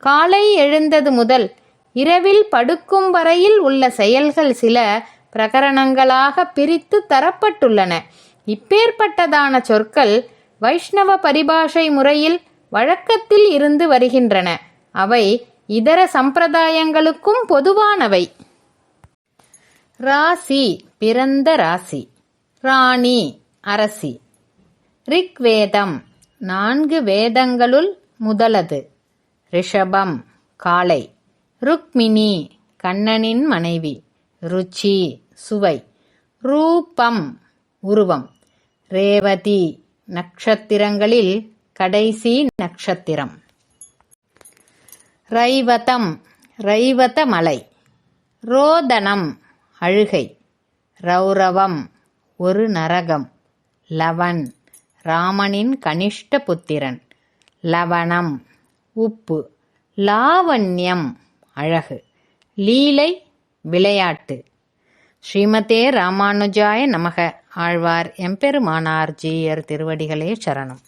காலை எழுந்தது முதல் இரவில் படுக்கும் வரையில் உள்ள செயல்கள் சில பிரகரணங்களாக பிரித்து தரப்பட்டுள்ளன. இப்பேற்பட்டதான சொற்கள் வைஷ்ணவ பரிபாஷை முறையில் வழக்கத்தில் இருந்து வருகின்றன. அவை இதர சம்பிரதாயங்களுக்கும் பொதுவானவை. ராசி பிறந்த ராசி. ராணி அரசி. ரிக்வேதம் நான்கு வேதங்களுள் முதலது. ரிஷபம் காளை. ருக்மிணி கண்ணனின் மனைவி. ருச்சி சுவை. ரூபம் உருவம். ரேவதி நட்சத்திரங்களில் கடைசி நட்சத்திரம். ரைவதம் ரைவத மலை ரோதனம் அழுகை. ரௌரவம் ஒரு நரகம். லவன் ராமனின் கனிஷ்ட புத்திரன். லவணம் உப்பு லாவண்யம் அழகு லீலை விளையாட்டு ஸ்ரீமதே ராமானுஜாய நமக ஆழ்வார் எம்பெருமானார் ஜீயர் திருவடிகளே சரணம்